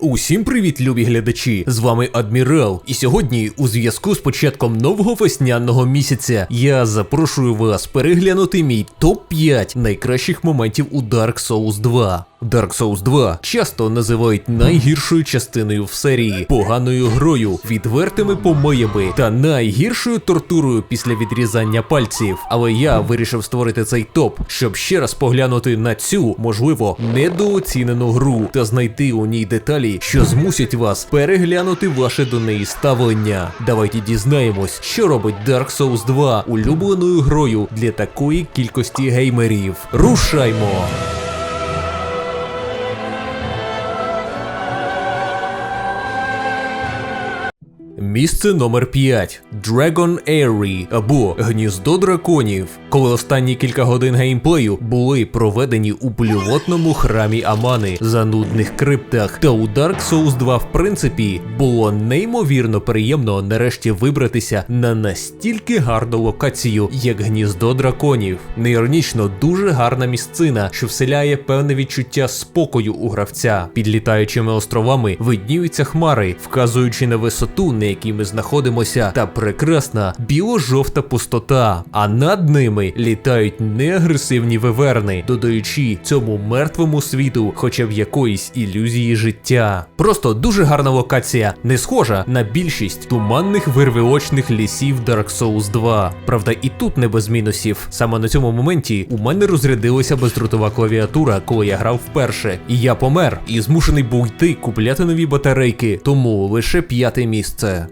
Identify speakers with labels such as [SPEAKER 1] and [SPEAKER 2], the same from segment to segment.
[SPEAKER 1] Усім привіт, любі глядачі! З вами Адмірал. І сьогодні, у зв'язку з початком нового весняного місяця, я запрошую вас переглянути мій топ-5 найкращих моментів у Dark Souls 2. Dark Souls 2 часто називають найгіршою частиною в серії, поганою грою, відвертими помиями та найгіршою тортурою після відрізання пальців. Але я вирішив створити цей топ, щоб ще раз поглянути на цю, можливо, недооцінену гру та знайти у ній деталі, що змусять вас переглянути ваше до неї ставлення. Давайте дізнаємось, що робить Dark Souls 2 улюбленою грою для такої кількості геймерів. Рушаймо! Місце номер 5 Dragon Airy або Гніздо драконів. Коли останні кілька годин геймплею були проведені у блювотному храмі Амани, занудних криптах, та у Dark Souls 2 в принципі було неймовірно приємно нарешті вибратися на настільки гарну локацію, як гніздо драконів. Неіронічно дуже гарна місцина, що вселяє певне відчуття спокою у гравця. Під літаючими островами видніються хмари, вказуючи на висоту, на якій ми знаходимося, та прекрасна біло-жовта пустота. А над ними літають неагресивні виверни, додаючи цьому мертвому світу хоча б якоїсь ілюзії життя. Просто дуже гарна локація, не схожа на більшість туманних вирвиочних лісів Dark Souls 2. Правда, і тут не без мінусів. Саме на цьому моменті у мене розрядилася бездротова клавіатура, коли я грав вперше. І я помер і змушений був йти купляти нові батарейки, тому лише п'яте місце.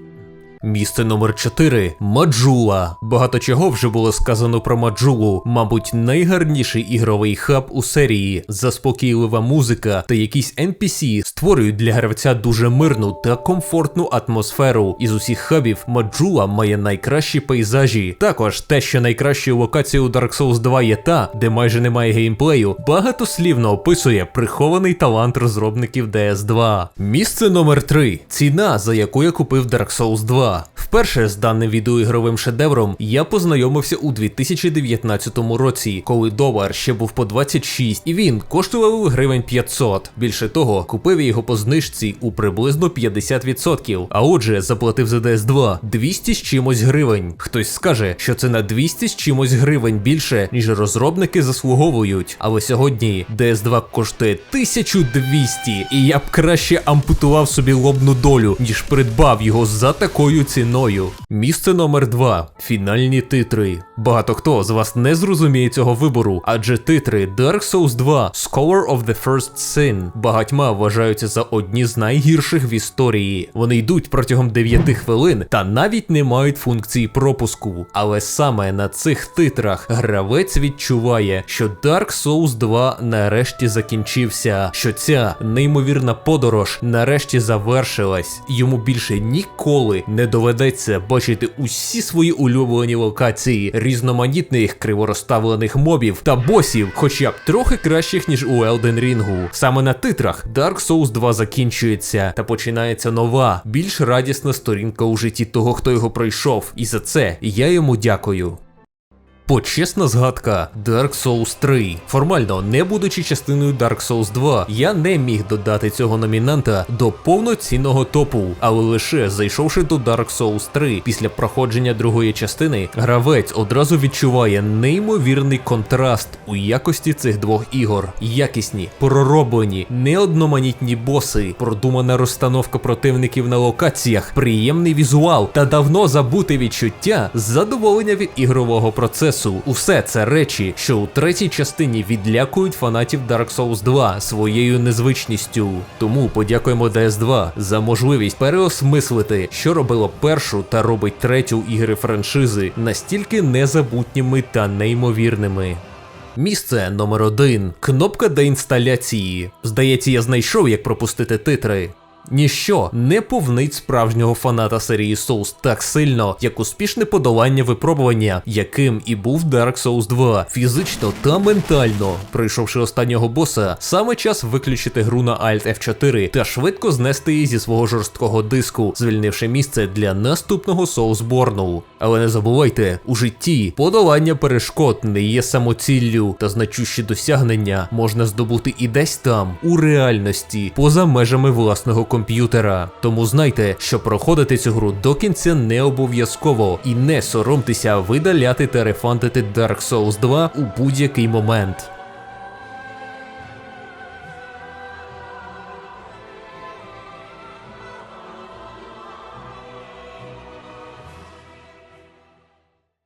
[SPEAKER 1] Місце номер 4 Маджула. Багато чого вже було сказано про Маджулу. Мабуть, найгарніший ігровий хаб у серії, заспокійлива музика та якісь NPC створюють для гравця дуже мирну та комфортну атмосферу. Із усіх хабів Маджула має найкращі пейзажі. Також те, що найкращою локацією у Dark Souls 2 є та, де майже немає геймплею, багатослівно описує прихований талант розробників DS2. Місце номер 3 Ціна, за яку я купив Dark Souls 2. Вперше з даним відеоігровим шедевром я познайомився у 2019 році, коли долар ще був по 26, і він коштував гривень 500. Більше того, купив я його по знижці у приблизно 50%. А отже, заплатив за DS2 200 з чимось гривень. Хтось скаже, що це на 200 з чимось гривень більше, ніж розробники заслуговують. Але сьогодні DS2 коштує 1200, і я б краще ампутував собі лобну долю, ніж придбав його за такою ціною. Місце номер 2 Фінальні титри. Багато хто з вас не зрозуміє цього вибору, адже титри Dark Souls 2 Scholar of the First Sin багатьма вважаються за одні з найгірших в історії. Вони йдуть протягом 9 хвилин та навіть не мають функції пропуску. Але саме на цих титрах гравець відчуває, що Dark Souls 2 нарешті закінчився, що ця неймовірна подорож нарешті завершилась. Йому більше ніколи не доведеться бачити усі свої улюблені локації, різноманітних криворозставлених мобів та босів, хоча б трохи кращих, ніж у Elden Ring. Саме на титрах Dark Souls 2 закінчується та починається нова, більш радісна сторінка у житті того, хто його пройшов. І за це я йому дякую. Почесна згадка Dark Souls 3. Формально, не будучи частиною Dark Souls 2, я не міг додати цього номінанта до повноцінного топу, але лише зайшовши до Dark Souls 3 після проходження другої частини, гравець одразу відчуває неймовірний контраст у якості цих двох ігор. Якісні, пророблені, неодноманітні боси, продумана розстановка противників на локаціях, приємний візуал та давно забуте відчуття задоволення від ігрового процесу. Усе це речі, що у третій частині відлякують фанатів Dark Souls 2 своєю незвичністю. Тому подякуємо DS2 за можливість переосмислити, що робило першу та робить третю ігри франшизи настільки незабутніми та неймовірними. Місце номер один. Кнопка деінсталяції. Здається, я знайшов, як пропустити титри. Ніщо не повнить справжнього фаната серії Souls так сильно, як успішне подолання випробування, яким і був Dark Souls 2, фізично та ментально. Пройшовши останнього боса, саме час виключити гру на Alt F4 та швидко знести її зі свого жорсткого диску, звільнивши місце для наступного Soulsborne. Але не забувайте, у житті подолання перешкод не є самоціллю, та значущі досягнення можна здобути і десь там, у реальності, поза межами власного комп'ютера. Тому знайте, що проходити цю гру до кінця не обов'язково і не соромтеся видаляти та рефантити Dark Souls 2 у будь-який момент.